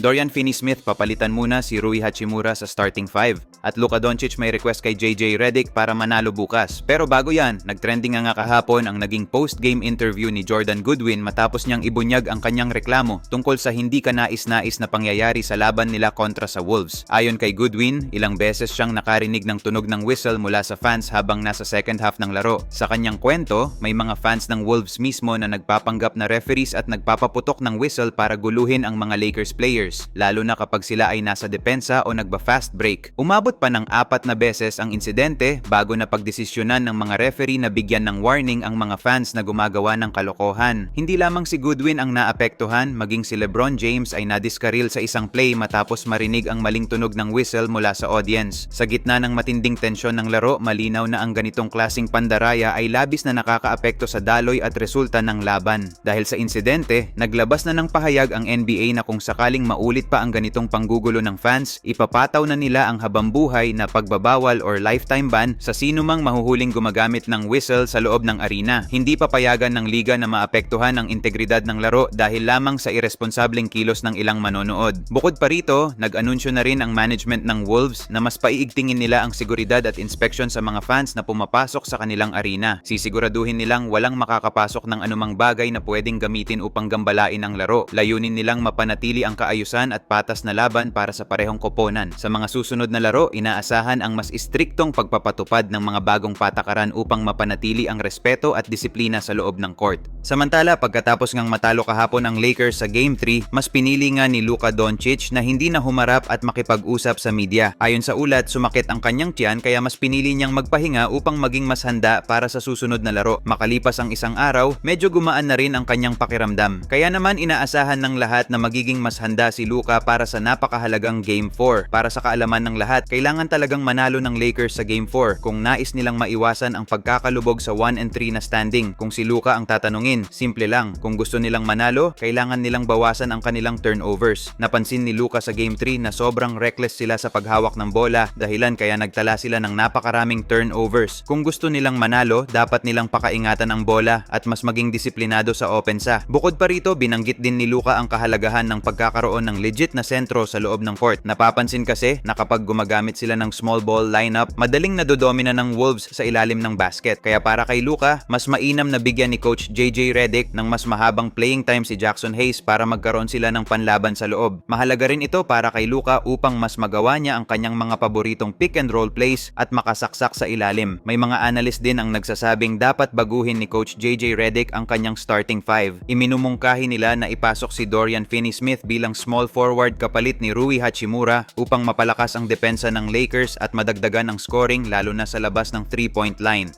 Dorian Finney-Smith papalitan muna si Rui Hachimura sa starting five. At Luka Doncic may request kay JJ Redick para manalo bukas. Pero bago yan, nagtrending nga kahapon ang naging post-game interview ni Jordan Goodwin matapos niyang ibunyag ang kanyang reklamo tungkol sa hindi kanais-nais na pangyayari sa laban nila kontra sa Wolves. Ayon kay Goodwin, ilang beses siyang nakarinig ng tunog ng whistle mula sa fans habang nasa second half ng laro. Sa kanyang kwento, may mga fans ng Wolves mismo na nagpapanggap na referees at nagpapaputok ng whistle para guluhin ang mga Lakers players, lalo na kapag sila ay nasa depensa o nagba-fast break. Umabot pa ng apat na beses ang insidente bago na pagdesisyonan ng mga referee na bigyan ng warning ang mga fans na gumagawa ng kalokohan. Hindi lamang si Goodwin ang naapektuhan, maging si LeBron James ay nadiskaril sa isang play matapos marinig ang maling tunog ng whistle mula sa audience. Sa gitna ng matinding tensyon ng laro, malinaw na ang ganitong klasing pandaraya ay labis na nakakaapekto sa daloy at resulta ng laban. Dahil sa insidente, naglabas na ng pahayag ang NBA na kung sakaling maulit pa ang ganitong panggugulo ng fans, ipapataw na nila ang habambuhay na pagbabawal or lifetime ban sa sino mang mahuhuling gumagamit ng whistle sa loob ng arena. Hindi papayagan ng liga na maapektuhan ang integridad ng laro dahil lamang sa irresponsableng kilos ng ilang manonood. Bukod pa rito, nag-anunsyo na rin ang management ng Wolves na mas paiigtingin nila ang seguridad at inspection sa mga fans na pumapasok sa kanilang arena. Sisiguraduhin nilang walang makakapasok ng anumang bagay na pwedeng gamitin upang gambalain ang laro. Layunin nilang mapanatili ang kaayusan at patas na laban para sa parehong koponan. Sa mga susunod na laro, inaasahan ang mas istriktong pagpapatupad ng mga bagong patakaran upang mapanatili ang respeto at disiplina sa loob ng court. Samantala, pagkatapos ngang matalo kahapon ang Lakers sa Game 3, mas pinili nga ni Luka Doncic na hindi na humarap at makipag-usap sa media. Ayon sa ulat, sumakit ang kanyang tiyan kaya mas pinili niyang magpahinga upang maging mas handa para sa susunod na laro. Makalipas ang isang araw, medyo gumaan na rin ang kanyang pakiramdam. Kaya naman inaasahan ng lahat na magiging mas handa si Luka para sa napakahalagang Game 4. Para sa kaalaman ng lahat, kailangan talagang manalo ng Lakers sa Game 4 kung nais nilang maiwasan ang pagkakalubog sa 1 and 3 na standing. Kung si Luka ang tatanungin, simple lang. Kung gusto nilang manalo, kailangan nilang bawasan ang kanilang turnovers. Napansin ni Luka sa Game 3 na sobrang reckless sila sa paghawak ng bola dahilan kaya nagtala sila ng napakaraming turnovers. Kung gusto nilang manalo, dapat nilang pakaingatan ang bola at mas maging disiplinado sa opensa. Bukod pa rito, binanggit din ni Luka ang kahalagahan ng pagkakaroon ng legit na sentro sa loob ng court. Napapansin kasi na kapag gumagamit sila ng small ball lineup, madaling nadodomina ng Wolves sa ilalim ng basket. Kaya para kay Luka, mas mainam na bigyan ni Coach JJ Redick ng mas mahabang playing time si Jackson Hayes para magkaroon sila ng panlaban sa loob. Mahalaga rin ito para kay Luka upang mas magawa niya ang kanyang mga paboritong pick and roll plays at makasaksak sa ilalim. May mga analyst din ang nagsasabing dapat baguhin ni Coach JJ Redick ang kanyang starting five. Iminumungkahi nila na ipasok si Dorian Finney-Smith bilang small forward kapalit ni Rui Hachimura upang mapalakas ang depensa ng Lakers at madagdagan ang scoring lalo na sa labas ng 3-point line.